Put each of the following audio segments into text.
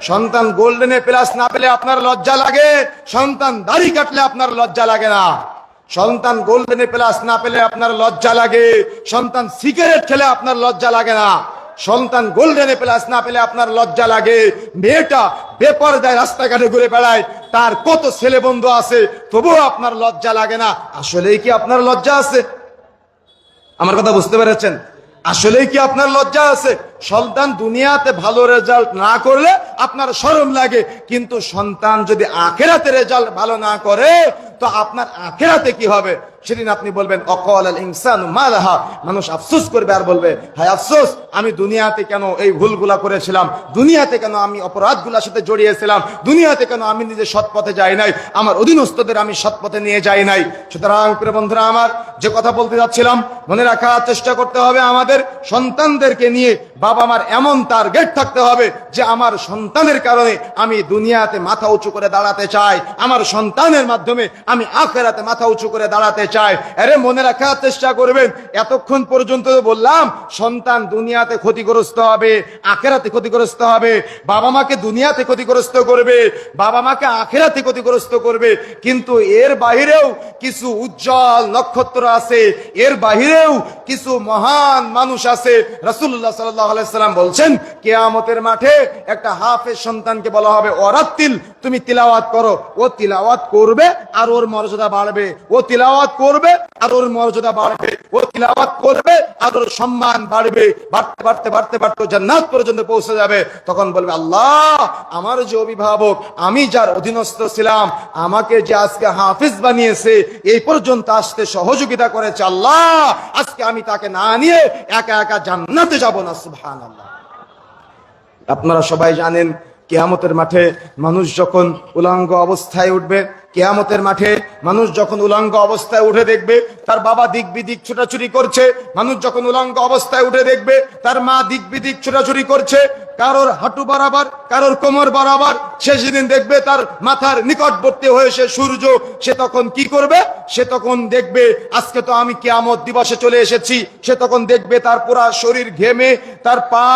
সন্তান গোল্ডেনে প্লাস না পেলে আপনার লজ্জা লাগে, সন্তান দাড়ি কাটলে আপনার লজ্জা লাগে না। সন্তান গোল্ডেনে প্লাস না পেলে আপনার লজ্জা লাগে, সন্তান সিগারেট খেলে আপনার লজ্জা লাগে না। সন্তান গোল্ডেনে প্লাস না পেলে আপনার লজ্জা লাগে, মেয়েটা বেপার দেয় রাস্তাঘাটে ঘুরে বেড়ায়, তার কত ছেলে বন্ধু আছে, তবুও আপনার লজ্জা লাগে না। আসলেই কি আপনার লজ্জা আছে? আমার কথা বুঝতে পেরেছেন? আসলেই কি আপনার লজ্জা আছে? সন্তান দুনিয়াতে ভালো রেজাল্ট না করলে আপনার সরম লাগে। কিন্তু সন্তান যদি আখেরাতে রেজাল্ট ভালো না করে, তো আপনার আখেরাতে কি হবে? সেদিন আপনি বলবেন, অকল আল ইনসান মালাহা। মানুষ আফসোস করবে আর বলবে, হায় আফসোস, আমি দুনিয়াতে কেন এই ভুলগুলা করেছিলাম? দুনিয়াতে কেন আমি অপরাধগুলোর সাথে জড়িয়েছিলাম? দুনিয়াতে কেন আমি নিজে সৎ পথে যাই নাই? আমার অধীনস্থদের আমি সৎ পথে নিয়ে যাই নাই? সুতরাং, প্রিয় বন্ধুরা আমার, যে কথা বলতে যাচ্ছিলাম, মনে রাখার চেষ্টা করতে হবে আমাদের সন্তানদেরকে নিয়ে। বাবা মার এমন টার্গেট থাকতে হবে যে আমার সন্তানের কারণে আমি দুনিয়াতে মাথা উঁচু করে দাঁড়াতে চাই। আমার সন্তানের মাধ্যমে আমি আখেরাতে মাথা উঁচু করে দাঁড়াতে চাই। আরে মনে রাখার চেষ্টা করবেন, এতক্ষণ পর্যন্ত বললাম, সন্তান দুনিয়াতে ক্ষতিগ্রস্ত হবে, আখেরাতে ক্ষতিগ্রস্ত হবে, বাবা মাকে দুনিয়াতে ক্ষতিগ্রস্ত করবে, বাবা মাকে আখেরাতে ক্ষতিগ্রস্ত করবে, কিন্তু এর বাহিরেও কিছু উজ্জ্বল নক্ষত্র আছে, এর বাহিরেও কিছু মহান মানুষ আছে। রাসূলুল্লাহ সাল্লাম বলছেন, কিয়ামতের মাঠে একটা হাফেজ সন্তানকে বলা হবে, ওরাত্তিল, তুমি তিলাওয়াত করো। ও তিলাওয়াত করবে আর ওর মর্যাদা বাড়বে। ও তিলাওয়াত করবে আর ওর মর্যাদা বাড়বে ও তিলাওয়াত করবে আর ওর সম্মান বাড়বে, বাড়তে বাড়তে বাড়তে বাড়তে জান্নাত পর্যন্ত পৌঁছে যাবে। তখন বলবে, আল্লাহ, আমার যে অভিভাবক, আমি যার অধীনস্থ ছিলাম, আমাকে যে আজকে হাফিজ বানিয়েছে, এই পর্যন্ত আসতে সহযোগিতা করেছে আল্লাহ, আজকে আমি তাকে না নিয়ে একা একা জান্নাতে যাব না, সুবহানাল্লাহ। আপনারা সবাই জানেন, কেয়ামতের মাঠে মানুষ যখন উলাঙ্গ অবস্থায় উঠবে কেয়ামতের মাঠে মানুষ যখন উলঙ্গ অবস্থায় উঠে দেখবে, তার বাবা দিক বিদিক ছোটাছুটি করছে, মানুষ যখন উলঙ্গ অবস্থায় উঠে দেখবে, তার মা দিক বিদিক ছোটাছুটি করছে কারোর হাঁটু বরাবর, কারোর কোমর বরাবর, সে সেদিন দেখবে তার মাথার নিকটবর্তী হয়েছে সূর্য, সে তখন কি করবে? সে তখন দেখবে, আজকে তো আমি কেয়ামত দিবসে চলে এসেছি। সে তখন দেখবে তার পুরা শরীর ঘেমে, তার পা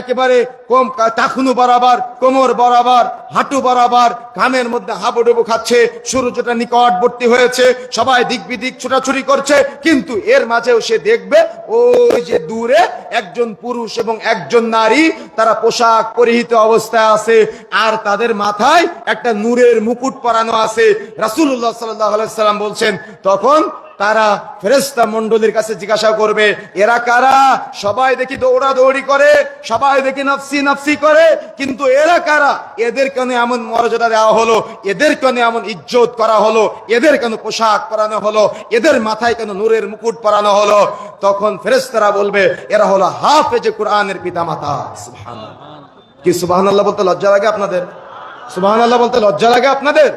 একেবারে কম টাকুনু বরাবর, কোমর বরাবর, হাঁটু বরাবর কানের মধ্যে হাবুডুবু খাচ্ছে, সূর্যটা নিকটবর্তী হয়েছে, সবাই দিক বিদিক ছোটাছুটি করছে, কিন্তু এর মাঝেও সে দেখবে, ওই যে দূরে একজন পুরুষ এবং একজন নারী, তারা পোশাক পরিহিত অবস্থায় আছে, আর তাদের মাথায় একটা নূরের মুকুট পরানো আছে। রাসুল্লাহ সাল্লাম বলছেন, তখন তারা ফেরেস্তা মন্ডলীর কাছে জিজ্ঞাসা করবে, এরা কারা? সবাই দেখি দৌড়াদৌড়ি করে, সবাই দেখি নাফসি নাফসি করে, কিন্তু এরা কারা? এদের কেন এমন মর্যাদা দেওয়া হলো, এদের কেন এমন ইজ্জত করা হলো, এদের কেন পোশাক পরানো হলো, এদের মাথায় কেন নূরের মুকুট পরানো হলো? তখন ফেরেস্তারা বলবে, এরা হলো হাফ হাফেজে কোরআনের পিতা মাতা কি সুবাহান আল্লাহ বলতে লজ্জা লাগে আপনাদের? সুবাহান আল্লাহ বলতে লজ্জা লাগে আপনাদের?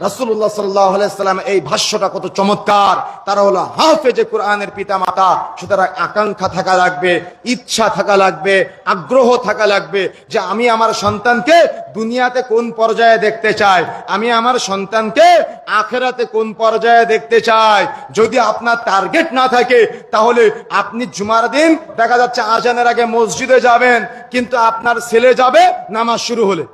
আলাইহি সাল্লাম এই ভাষ্যটা কত চমৎকার। তারা হলো হাফেজে কোরআনের পিতা মাতা সুতরাং আকাঙ্ক্ষা থাকা লাগবে, ইচ্ছা থাকা লাগবে, আগ্রহ থাকা লাগবে যে আমি আমার সন্তানকে দুনিয়াতে কোন পর্যায়ে দেখতে চাই? আমি আমার সন্তানকে আখেরাতে কোন পর্যায়ে দেখতে চাই? যদি আপনার টার্গেট না থাকে, তাহলে আপনি জুমার দিন দেখা যাচ্ছে আজানের আগে মসজিদে যাবেন, কিন্তু আপনার ছেলে যাবে নামাজ শুরু হলে।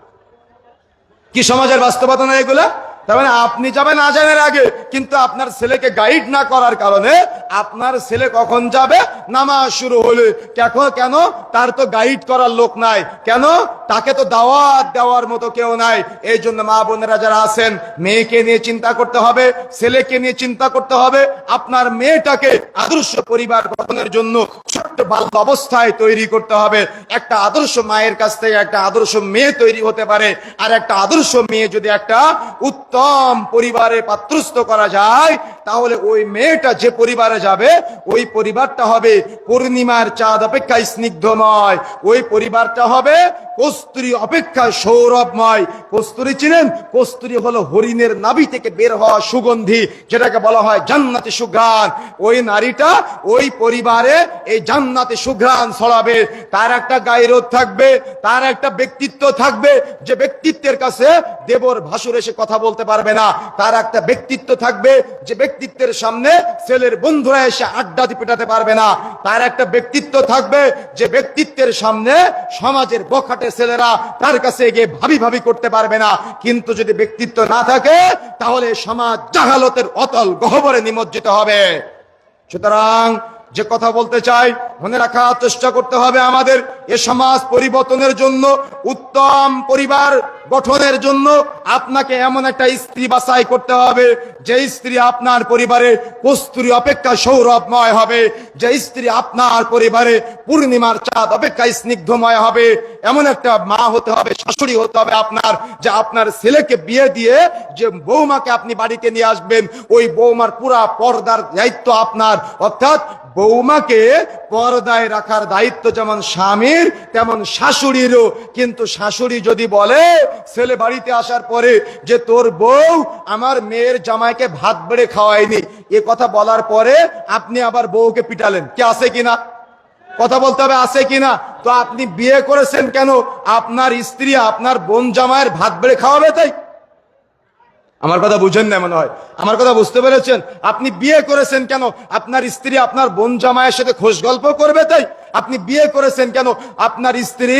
কি সমাজের বাস্তবতা না এগুলা? তার মানে আপনি যাবেন আজানের আগে, কিন্তু আপনার ছেলেকে গাইড না করার কারণে আপনার ছেলে কখন যাবে? নামাজ শুরু হলে। কেন? কেন? তার তো গাইড করার লোক নাই। কেন? তাকে তো দাওয়াত দেওয়ার মতো কেউ নাই। এই জন্য মা বোনেরা যারা আছেন, মেয়েকে নিয়ে চিন্তা করতে হবে, ছেলেকে নিয়ে চিন্তা করতে হবে। আপনার মেয়েটাকে আদর্শ পরিবার গঠনের জন্য ছোট্ট বাল্য অবস্থায় তৈরি করতে হবে। একটা আদর্শ মায়ের কাছ থেকে একটা আদর্শ মেয়ে তৈরি হতে পারে। আর একটা আদর্শ মেয়ে যদি একটা উত্তম পরিবারে পাত্রস্থ করা যায়, তাহলে ওই মেয়েটা যে পরিবারে যাবে, ওই পরিবারটা হবে পূর্ণিমার চাঁদ অপেক্ষা স্নিগ্ধময়। ওই পরিবারটা হবে কস্তুরী অপেক্ষা সৌরভময়। কস্তুরী চিনেন? কস্তুরী হলো হরিণের নাভি থেকে বের হওয়া সুগন্ধি, যেটাকে বলা হয় জান্নাতি সুঘ্রাণ। ওই নারীটা ওই পরিবারে এই জান্নাতে সুঘ্রাণ ছড়াবে। তার একটা গাইরোধ থাকবে, তার একটা ব্যক্তিত্ব থাকবে। যে ব্যক্তিত্বের কাছে দেবর ভাসুর এসে কথা বলতে পারবে না। তার একটা ব্যক্তিত্ব থাকবে, যে ব্যক্তিত্বের সামনে ছেলের বন্ধুরা এসে আড্ডা পেটাতে পারবে না। তার একটা ব্যক্তিত্ব থাকবে, যে ব্যক্তিত্বের সামনে সমাজের বখাটে ছেলেরা তার কাছে গিয়ে ভাবি ভাবি করতে পারবে না। কিন্তু যদি ব্যক্তিত্ব না থাকে, তাহলে সমাজ জাহালতের অতল গহবরে নিমজ্জিত হবে। সুতরাং যে কথা বলতে চাই মনে রাখার চেষ্টা করতে হবে আমাদের এ সমাজ পরিবর্তনের জন্য, উত্তম পরিবার গঠনের জন্য আপনাকে এমন একটা স্ত্রী বাছাই করতে হবে, যে স্ত্রী আপনার পরিবারে কস্তুরী অপেক্ষা সৌরভময় হবে, যে স্ত্রী আপনার পরিবারে পূর্ণিমার চাঁদ অপেক্ষা স্নিগ্ধময় হবে, এমন একটা মা হতে হবে, শাশুড়ি হতে হবে আপনার, যে আপনার ছেলেকে বিয়ে দিয়ে যে বৌমাকে আপনি বাড়িতে নিয়ে আসবেন, ওই বৌমার পুরা পর্দার দায়িত্ব আপনার, অর্থাৎ বৌমাকে পর্দায় রাখার দায়িত্ব যেমন স্বামীর, তেমন শাশুড়িরও। কিন্তু শাশুড়ি যদি বলে, ছেলে বাড়িতে আসার পরে যে তোর বউ আমার মেয়ের জামাইকে ভাত বেড়ে খাওয়ায়নি, এ কথা বলার পরে আপনি আবার বউকে পিটালেন। কে আছে কিনা? কথা বলতে হবে, আছে কিনা? তো আপনি বিয়ে করেছেন কেন? আপনার স্ত্রী আপনার বোন জামাইয়ের ভাত বেড়ে খাওয়াবে তাই? আমার কথা বুঝেন না মনে হয়। আমার কথা বুঝতে পেরেছেন? আপনি বিয়ে করেছেন কেন? আপনার স্ত্রী আপনার বোন জামায়ের সাথে খোঁজ গল্প করবে তাই? আপনি বিয়ে করেছেন কেন? আপনার স্ত্রী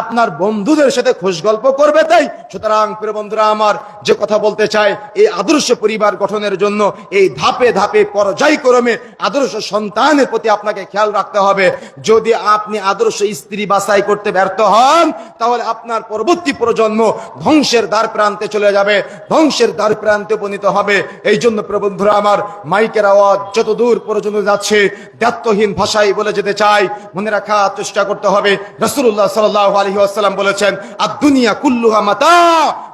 আপনার বন্ধুদের সাথে খোঁজ গল্প করবে তাই? সুতরাং প্রিয় বন্ধুরা, আমার যে কথা বলতে চাই, এই আদর্শ পরিবার গঠনের জন্য এই ধাপে ধাপে পর্যায়ক্রমে আদর্শ সন্তানের প্রতি আপনাকে খেয়াল রাখতে হবে। যদি আপনি আদর্শ স্ত্রী বাছাই করতে ব্যর্থ হন, তাহলে আপনার পরবর্তী প্রজন্ম ধ্বংসের দ্বার প্রান্তে চলে যাবে। ধ্বংসের দ্বার প্রান্তে উপনীত হবে। এই জন্য প্রিয় বন্ধুরা, আমার মাইকের আওয়াজ যত দূর পর্যন্ত যাচ্ছে দায়িত্বহীন ভাষায় বলে যেতে চাই মনে রাখা চেষ্টা করতে হবে। রসুল্লাহ সাল্লাহ আলহি আসাল্লাম বলেছেন আর দুনিয়া কুল্লুহা মাতা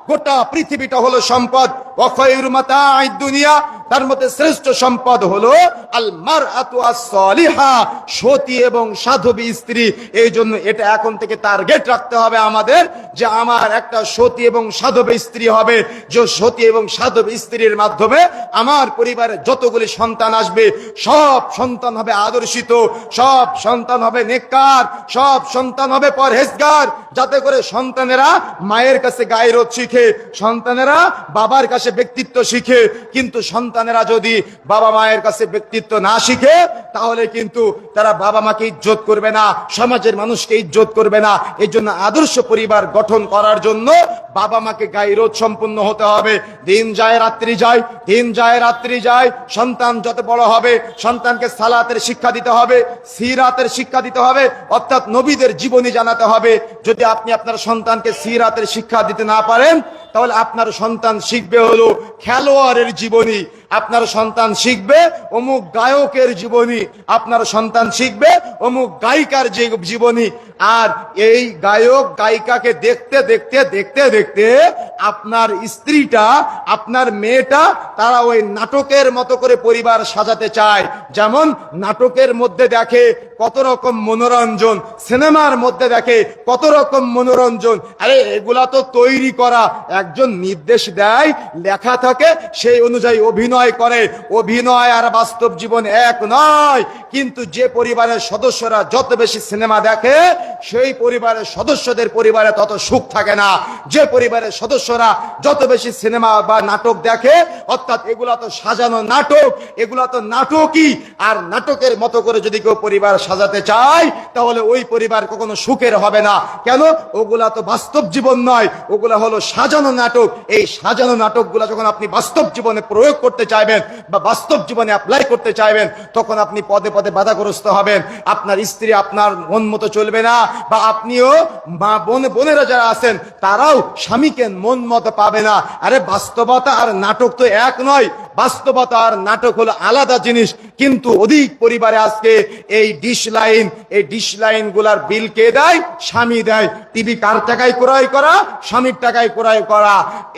গোটা পৃথিবীটা হলো সম্পদ। অক্ষয় মাতা দুনিয়া। তার মধ্যে শ্রেষ্ঠ সম্পদ হলো আল মার সলিহা সতী এবং সাধবী স্ত্রী। এই জন্য এটা এখন থেকে টার্গেট রাখতে হবে আমাদের যে আমার একটা সতী এবং সাধবী স্ত্রী হবে। যে সতী এবং সাধবী স্ত্রীর মাধ্যমে আমার পরিবারে যতগুলি সন্তান আসবে, সব সন্তান হবে আদর্শিত, সব সন্তান হবে নেককার, সব সন্তান হবে পরহেজগার, যাতে করে সন্তানেরা মায়ের কাছে গায়েরোধ শিখে, সন্তানেরা বাবার কাছে ব্যক্তিত্ব শিখে। কিন্তু সন্তানেরা যদি বাবা মায়ের কাছে ব্যক্তিত্ব না শিখে, তাহলে কিন্তু তারা বাবা মাকে ইজ্জত করবে না, সমাজের মানুষকে ইজ্জত করবে না। এই জন্য আদর্শ পরিবার গঠন করার জন্য বাবা মাকে গাইরোধ সম্পূর্ণ হতে হবে। দিন যায়, রাত্রি যায়, দিন যায়, রাত্রি যায়, সন্তান যত বড় হবে, সন্তানকে সালাতের শিক্ষা দিতে হবে, সিরাতের শিক্ষা দিতে হবে, অর্থাৎ নবীদের জীবনী জানাতে হবে। যদি আপনি আপনার সন্তানকে সিরাতের শিক্ষা দিতে না পারেন তাহলে আপনার সন্তান শিখবে হলো খেলোয়াড়ের জীবনী। আপনার সন্তান শিখবে অমুক গায়কের জীবনী। আপনার সন্তান শিখবে অমুক গায়িকার জীবনী। আর এই গায়ক গায়িকাকে দেখতে দেখতে দেখতে দেখতে আপনার স্ত্রীটা, আপনার মেয়েটা তারা ওই নাটকের মতো করে পরিবার সাজাতে চায়। যেমন নাটকের মধ্যে দেখে কত রকম মনোরঞ্জন, সিনেমার মধ্যে দেখে কত রকম মনোরঞ্জন। আরে এগুলা তো তৈরি করা একজন নির্দেশ দেয়, লেখা থাকে, সেই অনুযায়ী অভিনয় করে। অভিনয় আর বাস্তব জীবন এক নয়। কিন্তু যে পরিবারের সদস্যরা যত বেশি সিনেমা দেখে, সেই পরিবারের সদস্যদের পরিবারে তত সুখ থাকে না। যে পরিবারের সদস্যরা যত বেশি সিনেমা বা নাটক দেখে, অর্থাৎ এগুলা তো সাজানো নাটক, এগুলা তো নাটকই। আর নাটকের মতো করে যদি কেউ পরিবার সাজাতে চায়, তাহলে ওই পরিবার কখনো সুখের হবে না। কেন? ওগুলা তো বাস্তব জীবন নয়, ওগুলা হলো সাজানো নাটক, এই সাজানো নাটকগুলা যখন আপনি বাস্তব জীবনে প্রয়োগ করতে চাইবেন বা বাস্তব জীবনে অ্যাপ্লাই করতে চাইবেন, তখন আপনি পদে পদে বাধাগ্রস্ত হবেন। আপনার স্ত্রী আপনার মন মতো চলবে না বা আপনিও মা, বোন, বোনেরা যারা আছেন, তারাও স্বামীকে মন মতো পাবে না। আরে বাস্তবতা আর নাটক তো এক নয়। বাস্তবতা আর নাটক হলো আলাদা জিনিস। কিন্তু অধিক পরিবারে আজকে এই ডিশ লাইন এই ডিশ লাইনগুলার বিল কে দেয়? স্বামী দেয়। টিভি কার টাকায় ক্রয় করা? স্বামীর টাকায় ক্রয় করা।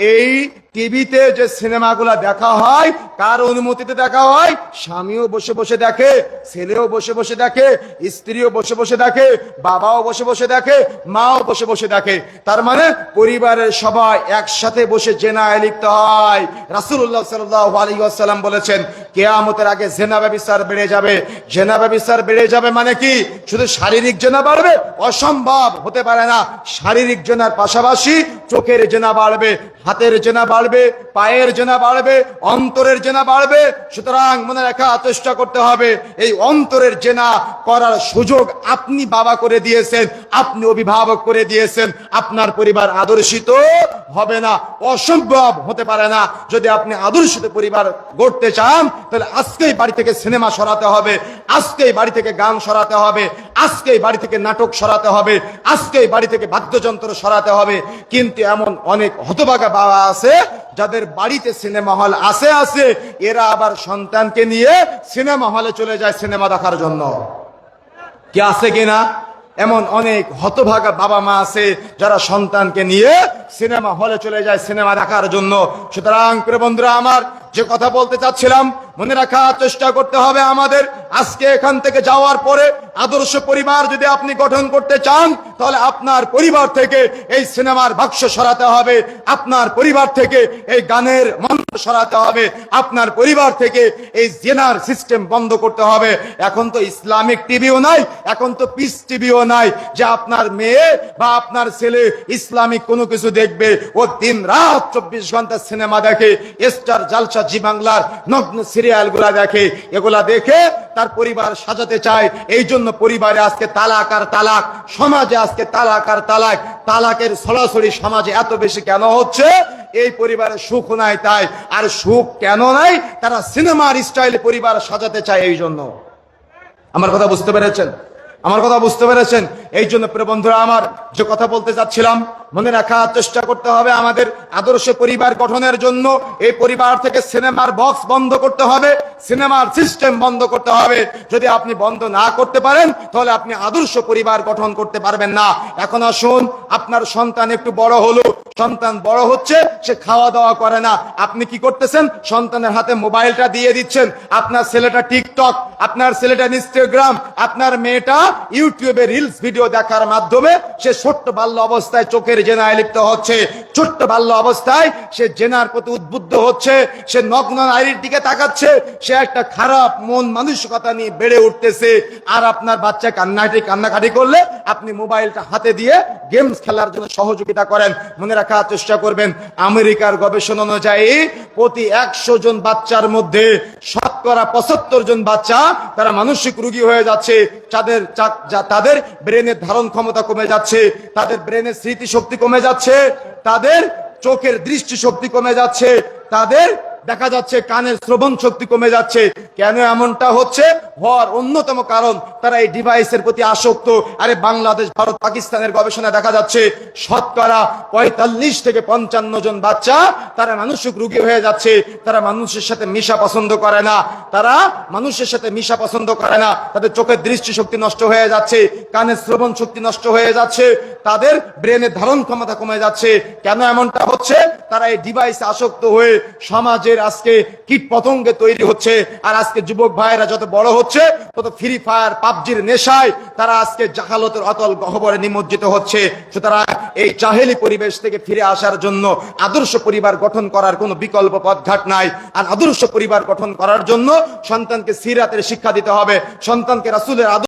এই টিভিতে যে সিনেমাগুলো দেখা হয়, কার অনুমতিতে দেখা হয়, স্বামীও বসে বসে দেখে, ছেলেও বসে বসে দেখে, স্ত্রীও বসে বসে দেখে, বাবাও বসে বসে দেখে, মাও বসে বসে দেখে। তার মানে পরিবারের সবাই একসাথে বসে জেনায় লিপ্ত হয়। রাসুল্লাহ সাল্লাহ আলী আসাল্লাম বলেছেন, কেয়ামতের আগে জেনা ব্যবস্থার বেড়ে যাবে। জেনা ব্যবস্থার বেড়ে যাবে মানে কি? শুধু শারীরিক জেনা বাড়বে? অসম্ভব, হতে পারে না। শারীরিক জেনার পাশাপাশি চোখের জেনা বাড়বে, হাতের জেনা বাড়বে। পায়ের জেনা বাড়বে, অন্তরের জেনা বাড়বে, সুতরাং মনে রাখা, চেষ্টা করতে হবে, এই অন্তরের জেনা করার সুযোগ আপনি বাবা করে দিয়েছেন, আপনি অভিভাবক করে দিয়েছেন, আপনার পরিবার আদর্শিত হবে না, অসম্ভব হতে পারে না। যদি আপনি আদর্শিত পরিবার গড়তে চান, তাহলে আজকেই বাড়ি থেকে সিনেমা সরাতে হবে, আজকেই বাড়ি থেকে গান সরাতে হবে আজকেই বাড়ি থেকে নাটক সরাতে হবে আজকেই বাড়ি থেকে বাদ্যযন্ত্র সরাতে হবে। কিন্তু এমন অনেক হতবাগা বাবা আছে, যাদের বাড়িতে সিনেমা হল আছে আছে, এরা আবার সন্তানকে নিয়ে সিনেমা হলে চলে যায় সিনেমা দেখার জন্য। কি আছে কিনা এমন অনেক হতভাগা বাবা মা আছে, যারা সন্তানকে নিয়ে সিনেমা হলে চলে যায় সিনেমা দেখার জন্য। সুতরাং বন্ধুরা আমার যে কথা বলতে চাচ্ছিলাম, মনে রাখার চেষ্টা করতে হবে আমাদের। আজকে এখান থেকে যাওয়ার পরে আদর্শ পরিবার যদি আপনি গঠন করতে চান, তাহলে আপনার পরিবার থেকে এই সিনেমার বাক্স সরাতে হবে। আপনার পরিবার থেকে এই গানের সরাতে হবে। আপনার পরিবার থেকে এই জেনার সিস্টেম বন্ধ করতে হবে। এখন তো ইসলামিক টিভিও নাই, এখন তো পিস টিভিও নাই। যে আপনার মেয়ে বা আপনার ছেলে ইসলামিক কোনো কিছু দেখবে, ও দিন রাত চব্বিশ ঘণ্টা সিনেমা দেখে, স্টার জালসা জি বাংলার নগ্ন সিরিয়ালগুলা দেখে, এগুলা দেখে তার পরিবার সাজাতে চায়। এই জন্য পরিবারে আজকে তালাক আর তালাক, সমাজে আজকে তালাক আর তালাক। তালাকের সরাসরি সমাজে এত বেশি কেন হচ্ছে? এই পরিবারে সুখ নাই তাই। আর সুখ কেন নাই? তারা সিনেমার স্টাইলে পরিবার সাজাতে চায় এই জন্য। আমার কথা বুঝতে পেরেছেন? আমার কথা বুঝতে পেরেছেন? এই জন্য প্রিয় বন্ধুরা আমার যে কথা বলতে চাচ্ছিলাম মনে রাখার চেষ্টা করতে হবে আমাদের আদর্শ পরিবার গঠনের জন্য। এই পরিবার থেকে সিনেমার বক্স বন্ধ করতে হবে, সিনেমার সিস্টেম বন্ধ করতে হবে। যদি আপনি বন্ধ না করতে পারেন, তাহলে আপনি আদর্শ পরিবার গঠন করতে পারবেন না। এখন আসুন, আপনার সন্তান একটু বড় হলো সন্তান বড় হচ্ছে, সে খাওয়া দাওয়া করে না। আপনি কি করতেছেন? সন্তানের হাতে মোবাইলটা দিয়ে দিচ্ছেন। আপনার ছেলেটা টিকটক। আপনার ছেলেটা ইনস্টাগ্রাম, আপনার মেয়েটা ইউটিউবে রিলস ভিডিও দেখার মাধ্যমে সে ছোট্ট বাল্য অবস্থায় চোখের জেনায় লিপ্ত হচ্ছে। ছোট্ট বাল্য অবস্থায় সে জেনার প্রতি উদ্বুদ্ধ হচ্ছে, সে নগ্ন নারীর দিকে তাকাচ্ছে, সে একটা খারাপ মন মানসিকতা নিয়ে বেড়ে উঠতেছে। আর আপনার বাচ্চা কান্নাটি কান্নাকাটি করলে আপনি মোবাইলটা হাতে দিয়ে গেমস খেলার জন্য সহযোগিতা করেন। মনে রাখার চেষ্টা করবেন। আমেরিকার গবেষণা অনুযায়ী প্রতি একশো জন বাচ্চার মধ্যে শতকরা পঁচাত্তর জন বাচ্চা তারা মানসিক রোগী হয়ে যাচ্ছে, তাদের তাদের ব্রেনের ধারণ ক্ষমতা কমে যাচ্ছে, তাদের ব্রেনের স্মৃতি শক্তি কমে যাচ্ছে, তাদের চোখের দৃষ্টি শক্তি কমে যাচ্ছে, তাদের দেখা যাচ্ছে কানের শ্রবণ শক্তি কমে যাচ্ছে। কেন এমনটা হচ্ছে? হওয়ার অন্যতম কারণ, তারা এই ডিভাইসের প্রতি আসক্ত। আরে বাংলাদেশ, ভারত, পাকিস্তানের গবেষণা দেখা যাচ্ছে, শতকরা পঁয়তাল্লিশ থেকে পঞ্চান্ন জন বাচ্চা তারা মানসিক রোগী হয়ে যাচ্ছে। তারা মানুষের সাথে মিশা পছন্দ করে না। তারা মানুষের সাথে মিশা পছন্দ করে না। তাদের চোখের দৃষ্টি শক্তি নষ্ট হয়ে যাচ্ছে, কানের শ্রবণ শক্তি নষ্ট হয়ে যাচ্ছে, তাদের ব্রেনের ধারণ ক্ষমতা কমে যাচ্ছে। কেন এমনটা হচ্ছে? তারা এই ডিভাইসে আসক্ত হয়ে সমাজের আজকে কীট পতঙ্গে তৈরি হচ্ছে, আর আজকে যুবক ভাইয়েরা যত বড় হচ্ছে, তত ফ্রি ফায়ার পাবজির নেশায় তারা আজকে জাহালতের অতল গহবরে নিমজ্জিত হচ্ছে। সুতরাং এই চাহেলি পরিবেশ থেকে ফিরে আসার জন্য আদর্শ পরিবার গঠন করার কোনো বিকল্প পথঘাট নাই। আর আদর্শ পরিবার গঠন করার জন্য সন্তানকে সিরাতের শিক্ষা দিতে হবে। সন্তানকে রাসূলের